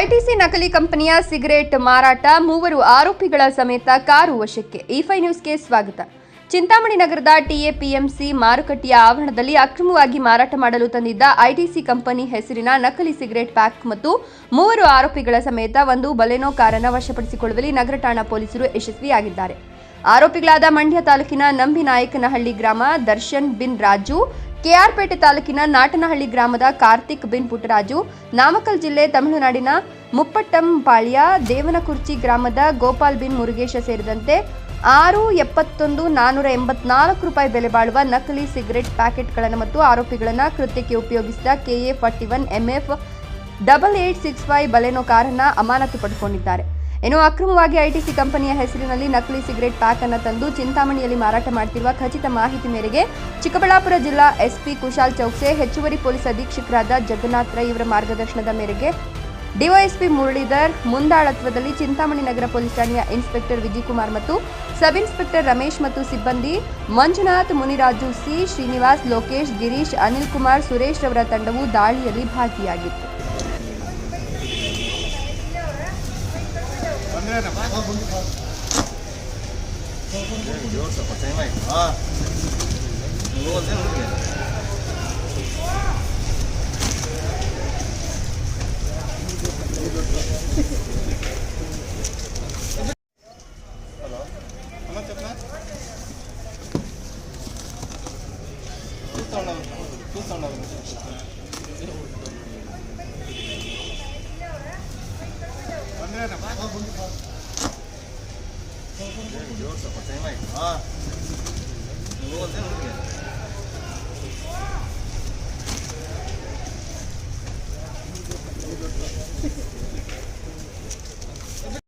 ITC ನಕಲಿ ಕಂಪನಿಯ cigarette ಮಾರಾಟ, ಮೂವರು ಆರೋಪಿಗಳ ಸಮೇತ ಕಾರು ವಶಕ್ಕೆ. ಇಫೈ ನ್ಯೂಸ್ಗೆ ಸ್ವಾಗತ. ಚಿಂತಾಮಣಿ ನಗರದ ಟಿಎಪಿಎಂಸಿ ಮಾರುಕಟ್ಟೆಯ ಆವರಣದಲ್ಲಿ ಅಕ್ರಮವಾಗಿ ಮಾರಾಟ ಮಾಡಲು ತಂದಿದ್ದ ಐಟಿಸಿ ಕಂಪನಿ ಹೆಸರಿನ ನಕಲಿ ಸಿಗರೇಟ್ ಪ್ಯಾಕ್ ಮತ್ತು ಮೂವರು ಆರೋಪಿಗಳ ಸಮೇತ ಒಂದು ಬಲೆನೋ ಕಾರನ್ನು ವಶಪಡಿಸಿಕೊಳ್ಳುವಲ್ಲಿ ನಗರ ಠಾಣಾ ಪೊಲೀಸರು ಯಶಸ್ವಿಯಾಗಿದ್ದಾರೆ. ಆರೋಪಿಗಳಾದ ಮಂಡ್ಯ ತಾಲೂಕಿನ ನಂಬಿನಾಯಕನಹಳ್ಳಿ ಗ್ರಾಮ ದರ್ಶನ್ ಬಿನ್ ರಾಜು ಕೆಆರ್ಪೇಟೆ ತಾಲೂಕಿನ ನಾಟನಹಳ್ಳಿ ಗ್ರಾಮದ ಕಾರ್ತಿಕ್ ಬಿನ್ ಪುಟ್ಟರಾಜು, ನಾಮಕಲ್ ಜಿಲ್ಲೆ ತಮಿಳುನಾಡಿನ ಮುಪ್ಪಟ್ಟಂಪಾಳ್ಯ ದೇವನಕುರ್ಚಿ ಗ್ರಾಮದ ಗೋಪಾಲ್ ಬಿನ್ ಮುರುಗೇಶ ಸೇರಿದಂತೆ ಆರು ಎಪ್ಪತ್ತೊಂದು ನಾನ್ನೂರ ಎಂಬತ್ನಾಲ್ಕು ರೂಪಾಯಿ ಬೆಲೆ ಬಾಳುವ ನಕಲಿ ಸಿಗರೆಟ್ ಪ್ಯಾಕೆಟ್ಗಳನ್ನು ಮತ್ತು ಆರೋಪಿಗಳನ್ನು ಕೃತ್ಯಕ್ಕೆ ಉಪಯೋಗಿಸಿದ KA forty one MF double eight six five Baleno ಕಾರನ್ನು ಅಮಾನತು ಪಡೆದುಕೊಂಡಿದ್ದಾರೆ ಇನ್ನು ಅಕ್ರಮವಾಗಿ ಐಟಿಸಿ ಕಂಪನಿಯ ಹೆಸರಿನಲ್ಲಿ ನಕಲಿ ಸಿಗರೇಟ್ ಪ್ಯಾಕ್ ಅನ್ನು ತಂದು ಚಿಂತಾಮಣಿಯಲ್ಲಿ ಮಾರಾಟ ಮಾಡ್ತಿರುವ ಖಚಿತ ಮಾಹಿತಿ ಮೇರೆಗೆ ಚಿಕ್ಕಬಳ್ಳಾಪುರ ಜಿಲ್ಲಾ ಎಸ್ಪಿ ಕುಶಾಲ್ ಚೌಕ್ಸೆ ಹೆಚ್ಚುವರಿ ಪೊಲೀಸ್ ಅಧೀಕ್ಷಕರಾದ ಜಗನ್ನಾಥ್ ರೈ ಇವರ ಮಾರ್ಗದರ್ಶನದ ಮೇರೆಗೆ ಡಿವೈಎಸ್ಪಿ ಮುರಳೀಧರ್ ಮುಂದಾಳತ್ವದಲ್ಲಿ ಚಿಂತಾಮಣಿ ನಗರ ಪೊಲೀಸ್ ಠಾಣೆಯ ಇನ್ಸ್ಪೆಕ್ಟರ್ ವಿಜಯಕುಮಾರ್ ಮತ್ತು ಸಬ್ ಇನ್ಸ್ಪೆಕ್ಟರ್ ರಮೇಶ್ ಮತ್ತು ಸಿಬ್ಬಂದಿ ಮಂಜುನಾಥ್, ಮುನಿರಾಜು, ಸಿ ಶ್ರೀನಿವಾಸ್, ಲೋಕೇಶ್, ಗಿರೀಶ್ ಅನಿಲ್ ಕುಮಾರ್ ಸುರೇಶ್ ರವರ ತಂಡವು ದಾಳಿಯಲ್ಲಿ ಭಾಗಿಯಾಗಿತ್ತು. ಬಂದಿರೋದಪ್ಪ ಜೋಡ್ಸಪ್ಪ ಟೈಮ್ ಆಯ್ತು ಹಾಂ